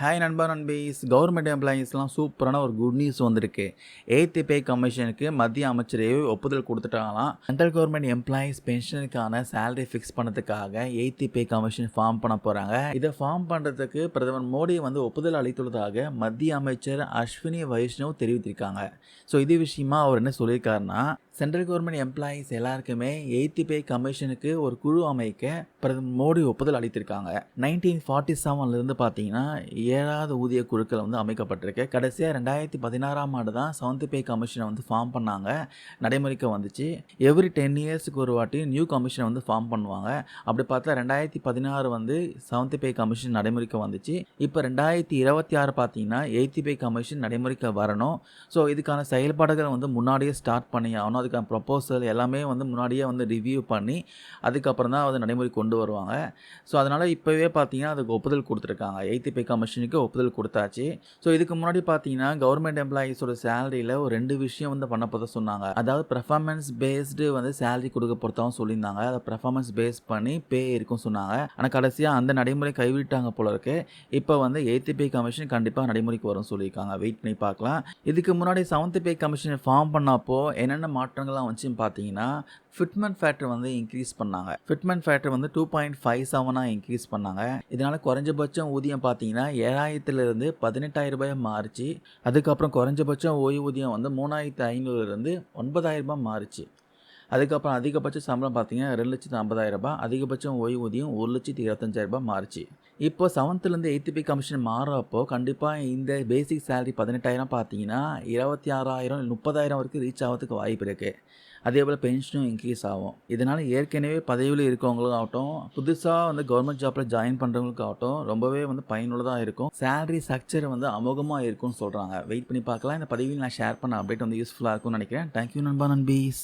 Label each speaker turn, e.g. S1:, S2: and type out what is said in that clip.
S1: Hi நண்பா நண்பீஸ். Government எம்ப்ளாயீஸ்லாம் சூப்பரான ஒரு குட் நியூஸ் வந்திருக்கு. எய்த்து பே கமிஷனுக்கு மத்திய அமைச்சரவை ஒப்புதல் கொடுத்துட்டாங்களாம். சென்ட்ரல் கவர்மெண்ட் எம்ப்ளாயீஸ் பென்ஷனுக்கான சேலரி ஃபிக்ஸ் பண்ணதுக்காக எய்த்து பே கமிஷன் ஃபார்ம் பண்ண போகிறாங்க இதை ஃபார்ம் பண்ணுறதுக்கு பிரதமர் மோடி வந்து ஒப்புதல் அளித்துள்ளதாக மத்திய அமைச்சர் அஸ்வினி வைஷ்ணவ் தெரிவித்திருக்காங்க. ஸோ இது விஷயமா அவர் என்ன சொல்லியிருக்காருன்னா சென்ட்ரல் கவர்மெண்ட் எம்ப்ளாயீஸ் எல்லாருக்குமே எயித்து பே கமிஷனுக்கு ஒரு குழு அமைக்க பிரதமர் மோடி ஒப்புதல் அளித்திருக்காங்க. நைன்டீன் ஃபார்ட்டி செவன்லேருந்து பார்த்தீங்கன்னா ஏழாவது ஊதிய குழுக்கள் வந்து அமைக்கப்பட்டிருக்கு. கடைசியாக ரெண்டாயிரத்தி பதினாறாம் ஆண்டு தான் செவன்த் பே கமிஷனை வந்து ஃபார்ம் பண்ணாங்க. நடைமுறைக்கு வந்துச்சு. எவ்ரி டென் இயர்ஸுக்கு ஒரு வாட்டி நியூ கமிஷனை வந்து ஃபார்ம் பண்ணுவாங்க. அப்படி பார்த்தா ரெண்டாயிரத்தி பதினாறு வந்து செவன்த் பே கமிஷன் நடைமுறைக்கு வந்துச்சு. இப்போ ரெண்டாயிரத்தி இருபத்தி ஆறு பார்த்தீங்கன்னா எயித்து பே கமிஷன் நடைமுறைக்கு வரணும். ஸோ இதுக்கான செயல்பாடுகள் வந்து முன்னாடியே ஸ்டார்ட் பண்ணி ஆகணும். அதுக்கான ப்ரொப்போசல் எல்லாமே வந்து முன்னாடியே வந்து ரிவ்யூ பண்ணி அதுக்கப்புறம் தான் வந்து நடைமுறை கொண்டு வருவாங்க. ஸோ அதனால் இப்போவே பார்த்தீங்கன்னா அதுக்கு ஒப்புதல் கொடுத்துருக்காங்க. எயித்து பே கமிஷனுக்கு ஒப்புதல் கொடுத்தாச்சு. ஸோ இதுக்கு முன்னாடி பார்த்தீங்கன்னா கவர்மெண்ட் எம்ப்ளாயீஸோட சேலரியில் ஒரு ரெண்டு விஷயம் வந்து பண்ண போத சொன்னாங்க. அதாவது பெர்ஃபார்மன்ஸ் பேஸ்டு வந்து சேலரி கொடுக்க பொறுத்தவங்க சொல்லியிருந்தாங்க. அதை பெர்ஃபார்மன்ஸ் பேஸ் பண்ணி பே இருக்கும் சொன்னாங்க. ஆனால் கடைசியாக அந்த நடைமுறை கைவிட்டாங்க போல இருக்கு. இப்போ வந்து எயித்து பே கமிஷன் கண்டிப்பாக நடைமுறைக்கு வரும் சொல்லியிருக்காங்க. வெயிட் பண்ணி பார்க்கலாம். இதுக்கு முன்னாடி செவன்த் பே கமிஷன் ஃபார்ம் பண்ணப்போ என்னென்ன மாற்றங்கள்லாம் வந்துச்சுன்னு பார்த்தீங்கன்னா ஃபிட்மெண்ட் ஃபேக்டர் வந்து இன்க்ரீஸ் பண்ணாங்க. ஃபிட்மெண்ட் ஃபேக்டர் வந்து டூ பாயிண்ட் ஃபைவ் செவனாக இன்க்ரீஸ் பண்ணாங்க. இதனால் குறைஞ்சபட்சம் ஊதியம் பார்த்தீங்கன்னா ஏழாயிரத்துலேருந்து பதினெட்டாயிரம் ரூபாயை மாறிச்சு. அதுக்கப்புறம் குறைஞ்சபட்சம் ஓய்வூதியம் வந்து மூணாயிரத்து ஐநூறுலேருந்து ஒன்பதாயிரம் ரூபாய் மாறிச்சு. அதுக்கப்புறம் அதிகபட்ச சம்பளம் பார்த்தீங்கன்னா ரெண்டு லட்சத்து ஐம்பதாயிரம் ரூபாய். அதிகபட்சம் ஓய்வூதியம் ஒரு லட்சத்து இருபத்தஞ்சாயிரம் ரூபாய் மாறிச்சு. இப்போ செவன்த்துலேருந்து எயித்து பே கமிஷன் மாறுறப்போ கண்டிப்பாக இந்த பேசிக் சேலரி பதினெட்டாயிரம் பார்த்தீங்கன்னா இருபத்தி ஆறாயிரம் முப்பதாயிரம் வரைக்கும் ரீச் ஆகிறதுக்கு வாய்ப்பு இருக்குது அதே போல் பென்ஷனும் இன்க்ரீஸ் ஆகும். இதனால் ஏற்கனவே பதவியில் இருக்கவங்களும் ஆகட்டும் புதுசாக வந்து கவர்மெண்ட் ஜாப்பில் ஜாயின் பண்ணுறவங்களுக்கு ஆகட்டும் ரொம்பவே வந்து பயனுள்ளதாக இருக்கும். சேலரி ஸ்ட்ரக்சர் வந்து அமோகமாக இருக்கும்னு சொல்கிறாங்க வெயிட் பண்ணி பார்க்கலாம். இந்த பதவியில் நான் ஷேர் பண்ண அப்டேட் வந்து யூஸ்ஃபுல்லாக இருக்கும்னு நினைக்கிறேன். தேங்க்யூ நண்பா நண்பீஸ்.